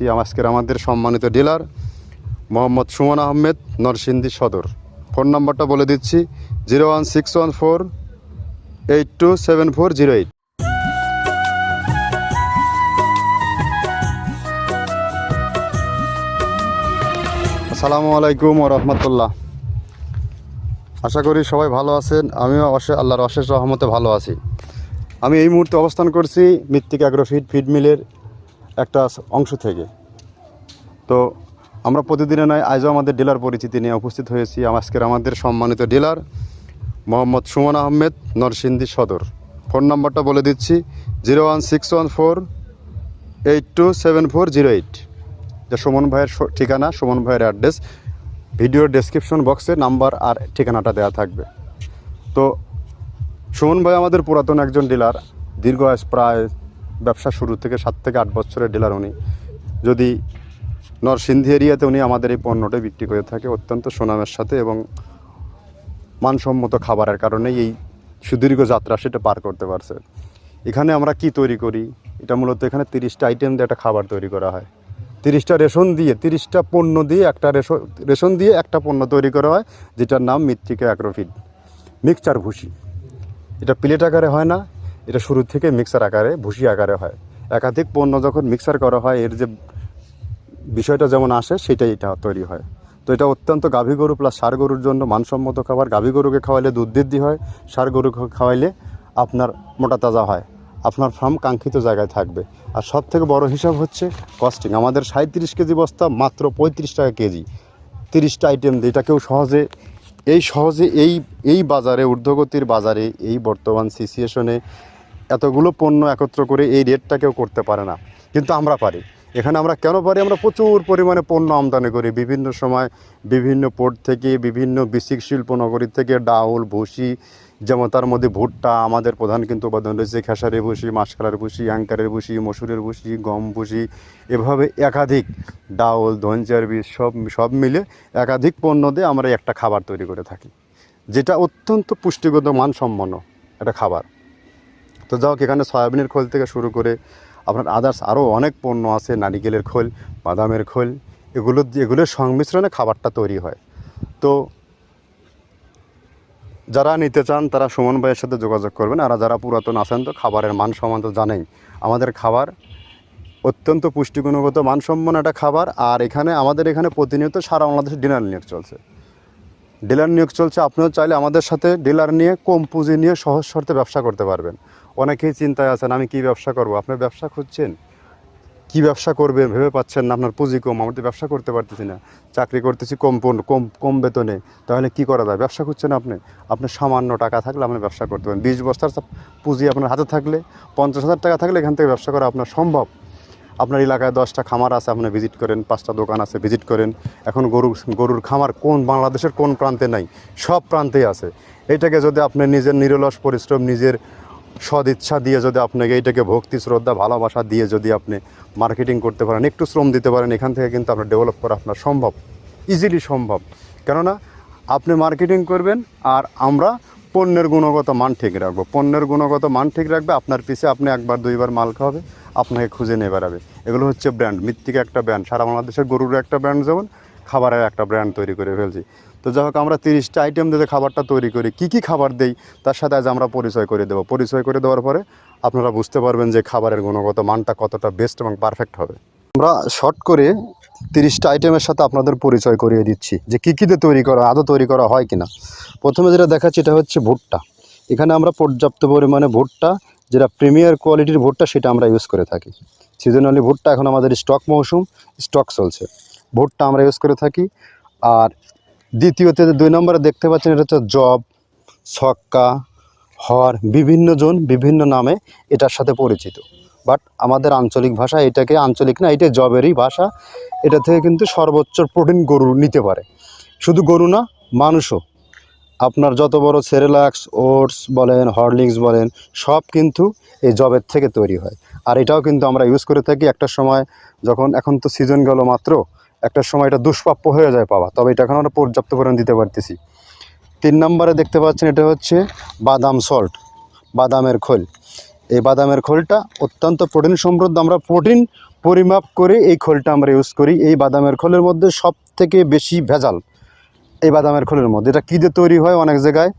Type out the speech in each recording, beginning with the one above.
আজকের আমাদের সম্মানিত ডিলার মোহাম্মদ সুমন আহমেদ, নরসিংদী সদর। ফোন নাম্বারটা বলে দিচ্ছি, zero one six one four, eight two seven four zero eight. আসসালামু আলাইকুম রহমতুল্লাহ। আশা করি সবাই ভালো আছেন, আমিও আল্লাহর অশেষ রহমতে ভালো আছি। আমি এই মুহূর্তে অবস্থান করছি মৃত্তিক অ্যাগ্রো ফিড ফিড মিলের একটা অংশ থেকে। তো আমরা প্রতিদিনে নয় আজও আমাদের ডিলার পরিচিতি নিয়ে উপস্থিত হয়েছি। আজকের আমাদের সম্মানিত ডিলার মোহাম্মদ সুমন আহমেদ, নরসিংদী সদর। ফোন নাম্বারটা বলে দিচ্ছি, zero one six one four eight two seven four zero eight. যে সুমন ভাইয়ের ঠিকানা, সুমন ভাইয়ের অ্যাড্রেস। ভিডিওর ডেসক্রিপশন বক্সে নাম্বার আর ঠিকানাটা দেওয়া থাকবে। তো সুমন ভাই আমাদের পুরাতন একজন ডিলার, দীর্ঘ প্রায় ব্যবসা শুরু থেকে সাত থেকে আট বছরের ডিলার উনি। যদি নরসিংদী এরিয়াতে উনি আমাদের এই পণ্যটা বিক্রি করে থাকে, অত্যন্ত সুনামের সাথে এবং মানসম্মত খাবারের কারণে এই সুদীর্ঘ যাত্রা সেটা পার করতে পারছে। এখানে আমরা কি তৈরি করি? এটা মূলত এখানে তিরিশটা আইটেম দিয়ে একটা খাবার তৈরি করা হয়। তিরিশটা রেশন দিয়ে, তিরিশটা পণ্য দিয়ে একটা রেশন রেশন দিয়ে একটা পণ্য তৈরি করা হয়, যেটার নাম মৃত্তিকা অ্যাক্রোফিড মিক্সচার ভুসি। এটা প্লেট আকারে হয় না এটা শুরু থেকে মিক্সার আকারে, ভুসি আকারে হয়। একাধিক পণ্য যখন মিক্সার করা হয়, এর যে বিষয়টা যেমন আসে, সেটাই এটা তৈরি হয়। তো এটা অত্যন্ত গাভী গরু প্লাস সার গরুর জন্য মানসম্মত খাবার। গাভী গরুকে খাওয়াইলে দুধ বৃদ্ধি হয়, সার গরুকে খাওয়াইলে আপনার মোটা তাজা হয়, আপনার ফার্ম কাঙ্ক্ষিত জায়গায় থাকবে। আর সব থেকে বড় হিসাব হচ্ছে কস্টিং আমাদের সাঁত্রিশ কেজি বস্তা মাত্র পঁয়ত্রিশ টাকা কেজি। তিরিশটা আইটেম দিয়ে এটা কেউ সহজে, এই সহজে এই এই বাজারে, ঊর্ধ্বগতির বাজারে, এই বর্তমান সিচুয়েশনে এতগুলো পণ্য একত্র করে এই রেটটা কেউ করতে পারে না। কিন্তু আমরা পারি। এখানে আমরা কেন পারি? আমরা প্রচুর পরিমাণে পণ্য আমদানি করি। বিভিন্ন সময় বিভিন্ন পোর্ট থেকে, বিভিন্ন বিসিক শিল্প নগরী থেকে ডাউল, ভুসি, যেমন তার মধ্যে ভুট্টা, আমাদের প্রধান কিন্তু উপাদান রয়েছে খেসারি ভুসি, মাসকালার ভুসি অ্যাঙ্কারের ভুসি, মসুরের ভুসি, গম ভুসি, এভাবে একাধিক ডাউল ধনচার বীজ সব সব মিলে একাধিক পণ্য দিয়ে আমরা একটা খাবার তৈরি করে থাকি। যেটা অত্যন্ত পুষ্টিগত, মানসম্পন্ন একটা খাবার। তো যাও এখানে সয়াবিনের খোল থেকে শুরু করে আপনার আদার্স আরও অনেক পণ্য আছে, নারিকেলের খোল, বাদামের খোল, এগুলো এগুলোর সংমিশ্রণে খাবারটা তৈরি হয়। তো যারা নিতে চান, তারা সুমন ভাইয়ের সাথে যোগাযোগ করবেন। আর যারা পুরাতন আছেন তো খাবারের মান সম্মান তো জানেই। আমাদের খাবার অত্যন্ত পুষ্টিগুণগত, মানসম্পন্ন একটা খাবার। আর এখানে, আমাদের এখানে প্রতিনিয়ত সারা বাংলাদেশে ডিনার নিয়োগ চলছে। ডিলার নিয়োগ চলছে। আপনিও চাইলে আমাদের সাথে ডিলার নিয়ে কম পুঁজি নিয়ে সহজ শর্তে ব্যবসা করতে পারবেন। অনেকেই চিন্তায় আছেন, আমি কি ব্যবসা করব? আপনি ব্যবসা খুঁজছেন? কি ব্যবসা করবেন? ভেবে পাচ্ছেন না আপনার পুঁজি কম। আমি তো ব্যবসা করতে পারতেছি না। চাকরি করতেছি কম কম কম বেতনে। তাহলে কি করা যায়? ব্যবসা খুঁজছেন আপনি? আপনার সামান্য টাকা থাকলে আপনি ব্যবসা করতে পারেন। বিশ বস্তার পুঁজি আপনার হাতে থাকলে, পঞ্চাশ হাজার টাকা থাকলে এখান থেকে ব্যবসা করা আপনার সম্ভব। আপনার এলাকায় দশটা খামার আছে, আপনি ভিজিট করেন। পাঁচটা দোকান আছে ভিজিট করেন। এখন গরু গরুর খামার কোন বাংলাদেশের কোন প্রান্তে নাই? সব প্রান্তেই আছে। এটাকে যদি আপনি নিজের নিরলস পরিশ্রম, নিজের সদিচ্ছা দিয়ে যদি আপনাকে এইটাকে ভক্তি, শ্রদ্ধা, ভালোবাসা দিয়ে যদি আপনি মার্কেটিং করতে পারেন, একটু শ্রম দিতে পারেন, এখান থেকে কিন্তু আপনার ডেভেলপ করা আপনার সম্ভব ইজিলি সম্ভব। কেননা আপনি মার্কেটিং করবেন আর আমরা পণ্যের গুণগত মান ঠিক রাখব। পণ্যের গুণগত মান ঠিক রাখবে, আপনার পিছে আপনি একবার, দুইবার মাল খাওয়াবে, আপনাকে খুঁজে নিয়ে বেড়াবে। এগুলো হচ্ছে ব্র্যান্ড মৃত্তিকা একটা ব্র্যান্ড সারা বাংলাদেশের গরুর একটা ব্র্যান্ড যেমন খাবারের একটা ব্র্যান্ড তৈরি করে ফেলছি। তো যাই হোক, আমরা তিরিশটা আইটেম দিয়ে খাবারটা তৈরি করি, কী কী খাবার দেই, তার সাথে আজ আমরা পরিচয় করে দেবো। পরিচয় করে দেওয়ার পরে আপনারা বুঝতে পারবেন যে খাবারের গুণগত মানটা কতটা বেস্ট এবং পারফেক্ট হবে। আমরা শর্ট করে তিরিশটা আইটেমের সাথে আপনাদের পরিচয় করিয়ে দিচ্ছি যে কী কী দিয়ে তৈরি করা, আদৌ তৈরি করা হয় কিনা। প্রথমে যেটা দেখাচ্ছি এটা হচ্ছে ভুট্টা। এখানে আমরা পর্যাপ্ত পরিমাণে ভুট্টা, যেটা প্রিমিয়ার কোয়ালিটির ভুট্টা, সেটা আমরা ইউজ করে থাকি। সিজনালি ভুট্টা এখন আমাদের স্টক মৌসুম স্টক চলছে। ভুট্টা আমরা ইউজ করে থাকি। আর দ্বিতীয়তে দুই নম্বরে দেখতে পাচ্ছেন, এটা হচ্ছে জব, ছক্কা, হর, বিভিন্ন জন বিভিন্ন নামে এটার সাথে পরিচিত। বাট আমাদের আঞ্চলিক ভাষা এটাকে আঞ্চলিক না এটা জবেরই ভাষা। এটা থেকে কিন্তু সর্বোচ্চ প্রোটিন গরু নিতে পারে। শুধু গরু না, মানুষও। আপনার যত বড় সেরেলাক্স, ওটস বলেন, হরলিক্স বলেন, সব কিন্তু এই জবের থেকে তৈরি হয়। আর এটাও কিন্তু আমরা ইউজ করে থাকি। একটা সময় যখন, এখন তো সিজন গেল মাত্র একটা সময় এটা দুষ্প্রাপ্য হয়ে যায় পাওয়া, তবে এটা এখন আমরা পর্যাপ্ত পরিমাণ দিতে পারতেছি। তিন নম্বরে দেখতে পাচ্ছেন এটা হচ্ছে বাদাম সল্ট বাদামের খোল। এই বাদামের খোলটা অত্যন্ত প্রোটিন সমৃদ্ধ, আমরা প্রোটিন পরিমাপ করে এই খোলটা আমরা ইউজ করি। এই বাদামের খোলের মধ্যে সব থেকে বেশি ভেজাল এই বাদামের খোলের মধ্যে। এটা কী দিয়ে তৈরি হয় অনেক জায়গায়?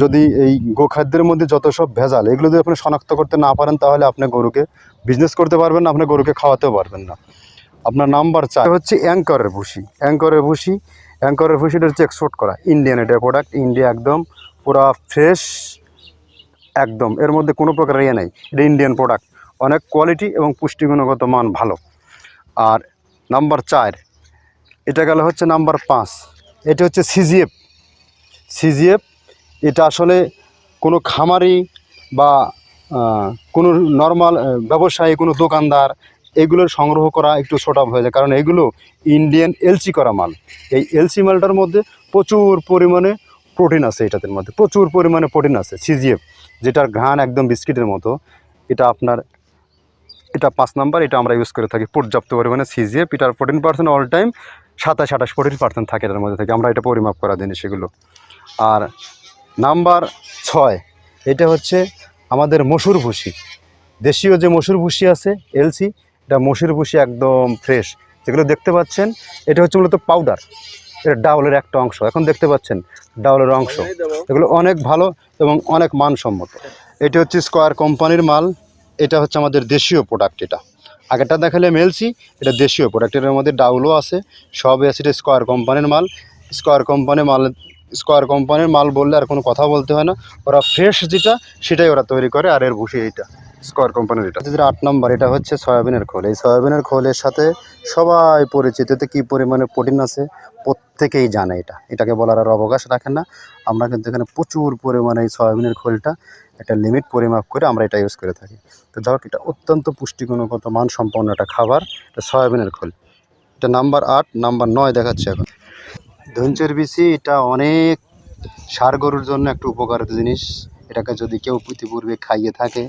যদি এই গোখাদ্যের মধ্যে যত সব ভেজাল, এগুলো যদি আপনি শনাক্ত করতে না পারেন, তাহলে আপনি গরুকে বিজনেস করতে পারবেন না, আপনি গরুকে খাওয়াতেও পারবেন না। আপনার নাম্বার চার হচ্ছে অ্যাঙ্করের ভুসি। অ্যাঙ্করের ভুসি। অ্যাঙ্করের ভুসিটা হচ্ছে এক্সপোর্ট করা। ইন্ডিয়ান এটা প্রোডাক্ট ইন্ডিয়া একদম পুরা ফ্রেশ একদম। এর মধ্যে কোনো প্রকার ইয়ে নেই। এটা ইন্ডিয়ান প্রোডাক্ট অনেক কোয়ালিটি এবং পুষ্টিগুণগত মান ভালো। আর নাম্বার চার, এটা গেল হচ্ছে নাম্বার পাঁচ। এটা হচ্ছে সিজিএফ সিজিএফ এটা আসলে কোনো খামারি বা কোনো নর্মাল ব্যবসায়ী, কোনো দোকানদার এগুলোর সংগ্রহ করা একটু ছোটা হয়ে যায়। কারণ এগুলো ইন্ডিয়ান এলসি করা মাল। এই এলসি মালটার মধ্যে প্রচুর পরিমাণে প্রোটিন আছে এটাদের মধ্যে। প্রচুর পরিমাণে প্রোটিন আছে সিজিএফ যেটার ঘ্রাণ একদম বিস্কিটের মতো। এটা আপনার, এটা পাঁচ নাম্বার এটা আমরা ইউজ করে থাকি পর্যাপ্ত পরিমাণে সিজিএফ এটার প্রোটিন পার্সেন্ট অল টাইম সাতাশ, আঠাশ প্রোটিন পার্সেন্ট থাকে এটার মধ্যে থাকে। আমরা এটা পরিমাপ করা জিনিস সেগুলো। আর নাম্বার ছয়, এটা হচ্ছে আমাদের মসুর ভুসি। দেশীয় যে মসুর ভুসি আছে এলসি এটা মসুর ভুসি একদম ফ্রেশ যেগুলো দেখতে পাচ্ছেন এটা হচ্ছে মূলত পাউডার এটা ডাউলের একটা অংশ। এখন দেখতে পাচ্ছেন ডাউলের অংশ। এগুলো অনেক ভালো এবং অনেক মানসম্মত। এটা হচ্ছে স্কোয়ার কোম্পানির মাল। এটা হচ্ছে আমাদের দেশীয় প্রোডাক্ট এটা। আগেরটা দেখালে মেলছি এটা দেশীয় প্রোডাক্ট এটার মধ্যে ডাউলও আছে সবই আছে এটা স্কোয়ার কোম্পানির মাল। স্কোয়ার কোম্পানির মাল স্কোয়ার কোম্পানির মাল বললে আর কোনো কথা বলতে হয় না। ওরা ফ্রেশ যেটা সেটাই ওরা তৈরি করে আর এর ভুষি এইটা। স্কোয়ার কোম্পানির এটা যেটা আট নম্বর, এটা হচ্ছে সয়াবিনের খোল। এই সয়াবিনের খোলের সাথে সবাই পরিচিত। এতে কী পরিমাণে প্রোটিন আছে? প্রত্যেকেই জানে এটা। এটাকে বলার আর অবকাশ রাখেন না। আমরা কিন্তু এখানে প্রচুর পরিমাণে এই সয়াবিনের খোলটা একটা লিমিট পরিমাপ করে আমরা এটা ইউজ করে থাকি। তো যাই এটা অত্যন্ত পুষ্টিগুণগত মানসম্পন্ন একটা খাবার। এটা সয়াবিনের খোল। এটা নাম্বার আট, নাম্বার নয় দেখাচ্ছে এখন। ধনচের বিচি, এটা অনেক সার গরুর জন্য একটা উপকারিত জিনিস। এটাকে যদি কেউ ইতিপূর্বে খাইয়ে থাকে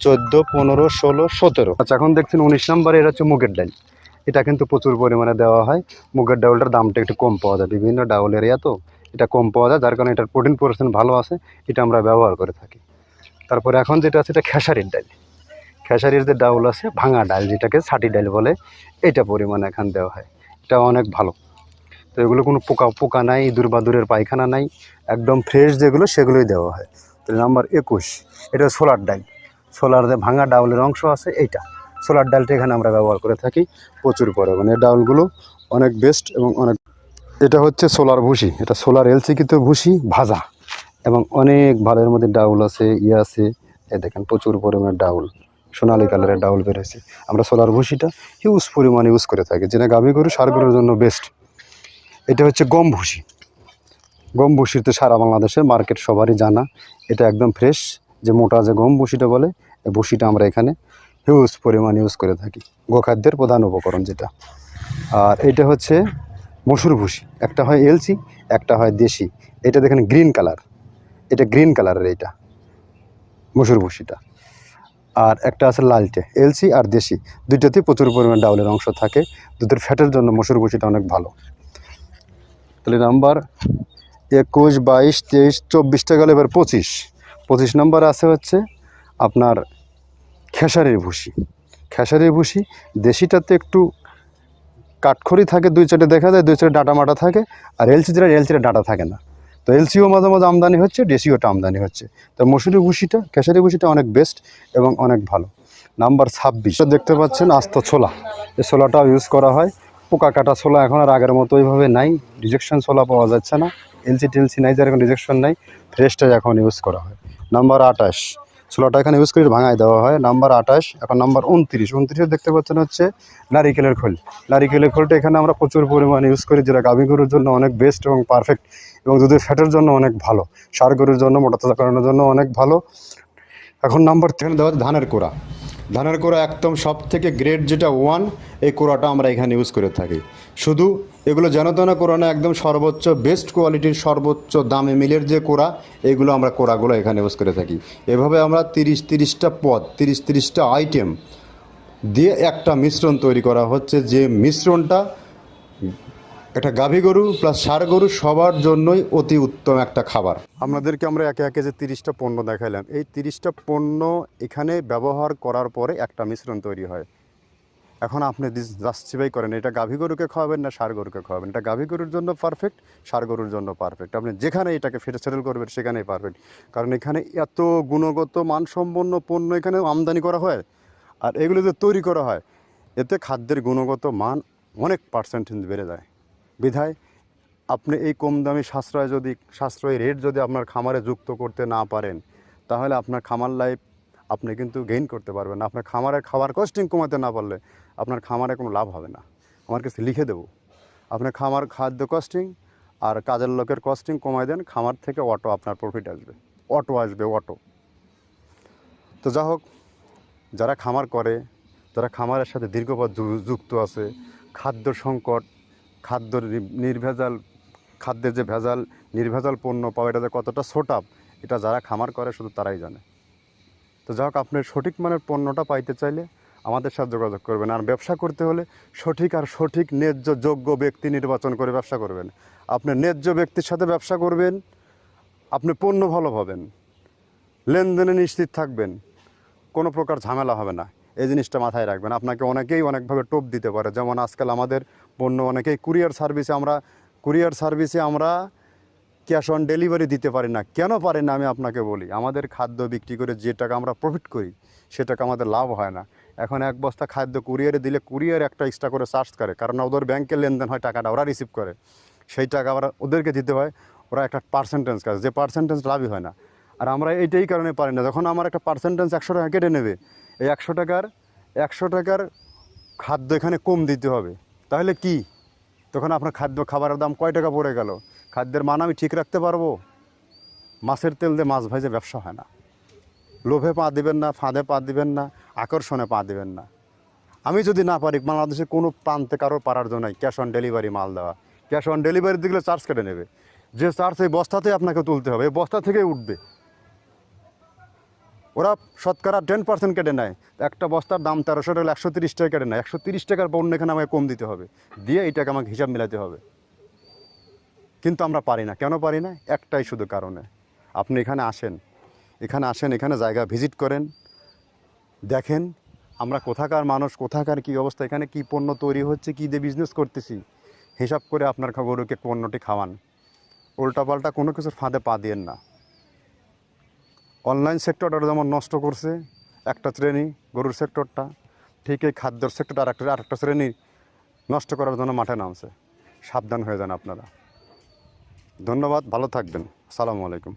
চোদ্দ, পনেরো, ষোলো, সতেরো। আচ্ছা এখন দেখছেন উনিশ নাম্বারে এটা হচ্ছে মুগের ডাল। এটা কিন্তু প্রচুর পরিমাণে দেওয়া হয়। মুগের ডাউলটার দামটা একটু কম পাওয়া যায়। বিভিন্ন ডাউল এরিয়া তো এটা কম পাওয়া যায়, যার কারণে এটার প্রোটিন পার্সেন্ট ভালো আছে, এটা আমরা ব্যবহার করে থাকি। তারপরে এখন যেটা আছে, এটা খেসারির ডাল। খেসারির যে ডাউল আছে, ভাঙা ডাল যেটাকে ছাটি ডাল বলে, এটা পরিমাণে এখান দেওয়া হয়। এটা অনেক ভালো। তো এগুলো কোনো পোকা পোকা নাই, ইঁদুর বাদুরের পায়খানা নাই, একদম ফ্রেশ যেগুলো, সেগুলোই দেওয়া হয়। তো নাম্বার একুশ, এটা সোলার ডাল। সোলার যে ভাঙা ডাউলের অংশ আছে এইটা। সোলার ডালটা এখানে আমরা ব্যবহার করে থাকি প্রচুর পরিমাণে। এই ডাউলগুলো অনেক বেস্ট এবং অনেক এটা হচ্ছে সোলার ভুসি। এটা সোলার এলসিকিত ভুসি ভাজা। এবং অনেক ভালো এর মধ্যে ডাউল আছে ইয়ে আছে। এ দেখেন প্রচুর পরিমাণে ডাউল। সোনালি কালারের ডাউল বেরোছে আমরা সোলার ভুসিটা হিউজ পরিমাণে ইউজ করে থাকি। যেটা গাভী গরু সার গরুর জন্য বেস্ট এটা হচ্ছে গম ভুসি। গম ভুসির তো সারা বাংলাদেশের মার্কেট সবারই জানা। এটা একদম ফ্রেশ যে মোটা যে গম ভুসিটা বলে ভুসিটা আমরা এখানে হিউজ পরিমাণ ইউজ করে থাকি। গোখাদ্যের প্রধান উপকরণ যেটা। আর এটা হচ্ছে মসুর ভুসি একটা হয় এলচি, একটা হয় দেশি। এটা দেখেন গ্রিন কালার এটা গ্রিন কালারের এইটা মসুর ভুসিটা আর একটা আছে লালটে এলসি আর দেশি। দুইটাতেই প্রচুর পরিমাণ ডাউলের অংশ থাকে। দুধের ফ্যাটের জন্য মসুর ভুসিটা অনেক ভালো। তাহলে নাম্বার একুশ, বাইশ, তেইশ, চব্বিশটা গেলে এবার পঁচিশ। পঁচিশ নাম্বার আছে হচ্ছে আপনার খেসারির ভুসি। খেসারির ভুসি, দেশিটাতে একটু কাঠখড়ি থাকে, দুই চারটে দেখা যায়, দুই চারটে ডাটা মাটা থাকে, আর এলসি যেটা এলসিটা ডাটা থাকে না। তো এলসিও মাঝে মাঝে আমদানি হচ্ছে দেশিওটা আমদানি হচ্ছে। তো মসুরি ভুসিটা, খেসারি ভুসিটা অনেক বেস্ট এবং অনেক ভালো। নাম্বার ছাব্বিশ দেখতে পাচ্ছেন, আস্ত ছোলা। এই ছোলাটাও ইউজ করা হয়। পোকা কাটা ছোলা এখন আর আগের মতো ওইভাবে নাই। রিজেকশন ছোলা পাওয়া যাচ্ছে না। এলসি টেলসি নাই, যার এখন রিজেকশন নাই। ফ্রেশটাই এখন ইউজ করা হয়। নাম্বার আঠাশ ছোলাটা এখানে ইউজ করে ভাঙায় দেওয়া হয়। নাম্বার আঠাশ, এখন নাম্বার উনত্রিশ। উনত্রিশে দেখতে পাচ্ছেন হচ্ছে নারিকেলের খোল। নারিকেলের খোলটা এখানে আমরা প্রচুর পরিমাণে ইউজ করি, যেটা গাভী গরুর জন্য অনেক বেস্ট এবং পারফেক্ট এবং দুধের ফ্যাটের জন্য অনেক ভালো। সার গরুর জন্য, মোটা তাজা করানোর জন্য অনেক ভালো। এখন নাম্বার টেন দেওয়া হচ্ছে ধানের কোড়া। ধানের কোড়া একদম সব থেকে গ্রেড যেটা ওয়ান এই কোড়াটা আমরা এখানে ইউজ করে থাকি। শুধু এগুলো যেন তেন কোড়া না একদম সর্বোচ্চ বেস্ট কোয়ালিটির সর্বোচ্চ দামে মিলের যে কোড়া এইগুলো আমরা কোড়াগুলো এখানে ইউজ করে থাকি। এভাবে আমরা তিরিশ তিরিশটা পদ, তিরিশ তিরিশটা আইটেম দিয়ে একটা মিশ্রণ তৈরি করা হচ্ছে যে মিশ্রণটা একটা গাভী গরু প্লাস ষাঁড় গরু সবার জন্যই অতি উত্তম একটা খাবার। আপনাদেরকে আমরা একে একে যে তিরিশটা পণ্য দেখাইলাম, এই তিরিশটা পণ্য এখানে ব্যবহার করার পরে একটা মিশ্রণ তৈরি হয়। এখন আপনি জাস্টিফাই করেন, এটা গাভী গরুকে খাওয়াবেন না সার গরুকে খাওয়াবেন? এটা গাভী গরুর জন্য পারফেক্ট ষাঁড় গরুর জন্য পারফেক্ট আপনি যেখানে এটাকে ফেটে সেটেল করবেন, সেখানেই পারফেক্ট কারণ এখানে এত গুণগত, মানসম্পন্ন পণ্য এখানে আমদানি করা হয়, আর এগুলো যে তৈরি করা হয়, এতে খাদ্যের গুণগত মান অনেক পার্সেন্ট বেড়ে যায়। বিধায় আপনি এই কম দামি সাশ্রয় যদি, সাশ্রয়ী রেট যদি আপনার খামারে যুক্ত করতে না পারেন, তাহলে আপনার খামার লাইফ আপনি কিন্তু গেইন করতে পারবেন আপনার খামারের খাবার কস্টিং কমাতে না পারলে আপনার খামারে কোনো লাভ হবে না। আমার কাছে লিখে দেবো। আপনার খামার খাদ্য কস্টিং আর কাজের লোকের কস্টিং কমায় দেন, খামার থেকে অটো আপনার প্রফিট আসবে। অটো আসবে অটো তো যা হোক, যারা খামার করে, যারা খামারের সাথে দীর্ঘপথ যুক্ত আছে, খাদ্য সংকট, খাদ্য নির্ভেজাল, খাদ্যের যে ভেজাল, নির্ভেজাল পণ্য পাওয়া, এটা যে কতটা ছোটাপ এটা যারা খামার করে, শুধু তারাই জানে। তো যাই হোক, আপনি সঠিক মানের পণ্যটা পাইতে চাইলে আমাদের সাথে যোগাযোগ করবেন। আর ব্যবসা করতে হলে সঠিক আর সঠিক ন্যায্য যোগ্য ব্যক্তি নির্বাচন করে ব্যবসা করবেন। আপনি ন্যায্য ব্যক্তির সাথে ব্যবসা করবেন, আপনি পণ্য ভালো পাবেন, লেনদেনে নিশ্চিত থাকবেন, কোনো প্রকার ঝামেলা হবে না। এই জিনিসটা মাথায় রাখবেন। আপনাকে অনেকেই অনেকভাবে টোপ দিতে পারে। যেমন আজকাল আমাদের পণ্য অনেকেই কুরিয়ার সার্ভিসে আমরা, কুরিয়ার সার্ভিসে আমরা ক্যাশ অন ডেলিভারি দিতে পারি না। কেন পারি না আমি আপনাকে বলি। আমাদের খাদ্য বিক্রি করে যে টাকা আমরা প্রফিট করি, সে টাকা আমাদের লাভ হয় না। এখন এক বস্তা খাদ্য কুরিয়ারে দিলে কুরিয়ার একটা এক্সট্রা করে চার্জ করে, কারণ ওদের ব্যাংকে লেনদেন হয় টাকাটা ওরা রিসিভ করে। সেই টাকা আবার ওদেরকে দিতে হয়, ওরা একটা পার্সেন্টেজ কাজ, যে পার্সেন্টেজ লাভই হয় না। আর আমরা এইটাই কারণে পারি না। যখন আমার একটা পার্সেন্টেজ একশো টাকা কেটে নেবে, এই একশো টাকার একশো টাকার খাদ্য এখানে কম দিতে হবে। তাহলে কি? তখন আপনার খাদ্য খাবারের দাম কয় টাকা পড়ে গেল? খাদ্যের মান আমি ঠিক রাখতে পারব? মাছের তেল দিয়ে মাছ ভাজে ব্যবসা হয় না। লোভে পা দিবেন না, ফাঁদে পা দিবেন না, আকর্ষণে পা দিবেন না। আমি যদি না পারি, বাংলাদেশে কোনো প্রান্তে কারোর পারার জন্য ক্যাশ অন ডেলিভারি মাল দেওয়া। ক্যাশ অন ডেলিভারি দিলে চার্জ কেটে নেবে। যে চার্জ এই বস্তাতেই আপনাকে তুলতে হবে। এই বস্তা থেকেই উঠবে। ওরা শতকরা টেন পার্সেন্ট কেটে নেয়। একটা বস্তার দাম তেরোশো টাকা একশো তিরিশ টাকা কেটে নেয়। একশো তিরিশ টাকার পণ্য এখানে আমাকে কম দিতে হবে। দিয়ে এই টাকা আমাকে হিসাব মেলাতে হবে। কিন্তু আমরা পারি না। কেন পারি না? একটাই শুধু কারণে। আপনি এখানে আসেন। এখানে আসেন, এখানে জায়গা ভিজিট করেন। দেখেন আমরা কোথাকার মানুষ, কোথাকার কী অবস্থা, এখানে কী পণ্য তৈরি হচ্ছে, কী দিয়ে বিজনেস করতেছি। হিসাব করে আপনার গরুকে পণ্যটি খাওয়ান। উল্টাপাল্টা কোনো কিছুর ফাঁদে পা দিয়েন না। অনলাইন সেক্টরটা যেমন নষ্ট করছে, একটা শ্রেণি, গরুর সেক্টরটা, ঠিক এই খাদ্যর সেক্টরটা আর একটা আরেকটা শ্রেণি নষ্ট করার জন্য মাঠে নামছে। সাবধান হয়ে যান আপনারা। ধন্যবাদ ভালো থাকবেন। সালামু আলাইকুম।